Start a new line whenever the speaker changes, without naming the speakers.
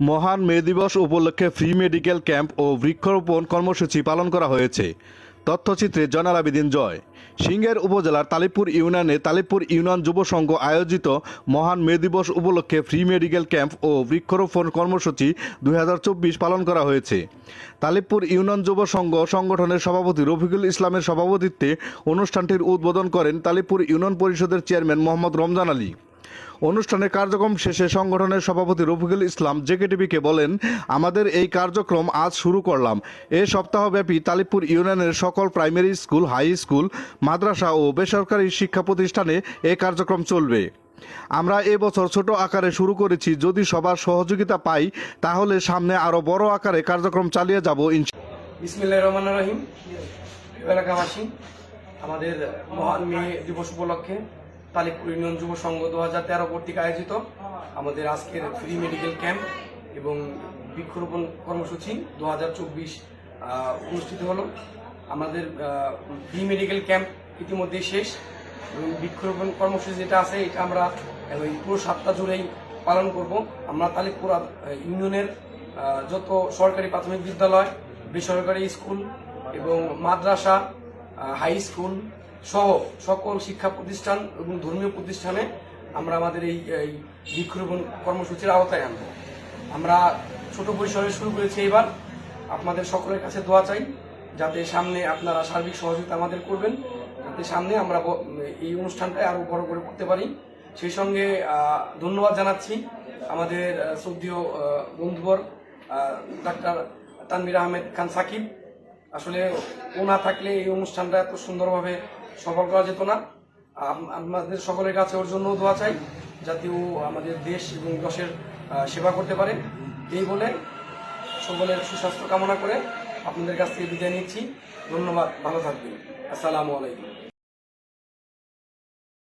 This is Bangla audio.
মহান মে দিবস উপলক্ষে ফ্রি মেডিকেল ক্যাম্প ও বৃক্ষরোপণ কর্মসূচি পালন করা হয়েছে। তথ্যচিত্রে জয়নাল আবেদিন জয়। সিংহের উপজেলার তালিপুর ইউনিয়নে তালিপুর ইউনিয়ন যুব সংঘ আয়োজিত মহান মে দিবস উপলক্ষে ফ্রি মেডিকেল ক্যাম্প ও বৃক্ষরোপণ কর্মসূচি দু হাজার চব্বিশ পালন করা হয়েছে। তালিপুর ইউনিয়ন যুব সংঘ সংগঠনের সভাপতি রফিকুল ইসলামের সভাপতিত্বে অনুষ্ঠানটির উদ্বোধন করেন তালিপুর ইউনিয়ন পরিষদের চেয়ারম্যান মোহাম্মদ রমজান আলী। অনুষ্ঠানের কার্যক্রম শেষে সংগঠনের সভাপতি রফিকুল ইসলাম জেকেটিভিকে বলেন, আমাদের এই কার্যক্রম আজ শুরু করলাম। এ সপ্তাহব্যাপী তালিপুর ইউনিয়নের সকল প্রাইমারি স্কুল, হাই স্কুল, মাদ্রাসা ও বেসরকারি শিক্ষা প্রতিষ্ঠানে এই কার্যক্রম চলবে। আমরা এবছর ছোট আকারে শুরু করেছি। যদি সবার সহযোগিতা পাই, তাহলে সামনে আরও বড় আকারে কার্যক্রম চালিয়ে যাব
আমাদের মহান মে দিবস উপলক্ষে তালিপুর ইউনিয়ন যুব সংঘ দু হাজার তেরো কর্তৃক আয়োজিত আমাদের আজকের ফ্রি মেডিকেল ক্যাম্প এবং বৃক্ষরোপণ কর্মসূচি দু হাজার চব্বিশ অনুষ্ঠিত হলো। আমাদের ফ্রি মেডিকেল ক্যাম্প ইতিমধ্যেই শেষ এবং বৃক্ষরোপণ কর্মসূচি যেটা আছে, এটা আমরা ওই পুরো সাতটা জুড়েই পালন করব। আমরা তালিপুর ইউনিয়নের যত সরকারি প্রাথমিক বিদ্যালয়, বেসরকারি স্কুল এবং মাদ্রাসা হাই স্কুল সহ সকল শিক্ষা প্রতিষ্ঠান এবং ধর্মীয় প্রতিষ্ঠানে আমরা আমাদের এই বৃক্ষরোপণ কর্মসূচির আওতায় আনব। আমরা ছোট পরিসরে শুরু করেছি এবার আপনাদের সকলের কাছে দোয়া চাই, যাতে সামনে আপনারা সার্বিক সহযোগিতা আমাদের করবেন, যাতে সামনে আমরা এই অনুষ্ঠানটা আরও বড় করে করতে পারি। সেই সঙ্গে ধন্যবাদ জানাচ্ছি আমাদের শ্রদ্ধীয় বন্ধুবর ডাক্তার তানবির আহমেদ খান সাকিব। আসলে ও না থাকলে এই অনুষ্ঠানটা এত সুন্দরভাবে সফল করা যেত না। আমাদের সকলের কাছে ওর জন্য দোয়া চাই, যাতে ও আমাদের দেশ এবং দশের সেবা করতে পারে। এই বলে সকলের সুস্বাস্থ্য কামনা করে আপনাদের কাছ থেকে বিদায় নিচ্ছি। ধন্যবাদ, ভালো থাকবেন। আসসালামু আলাইকুম।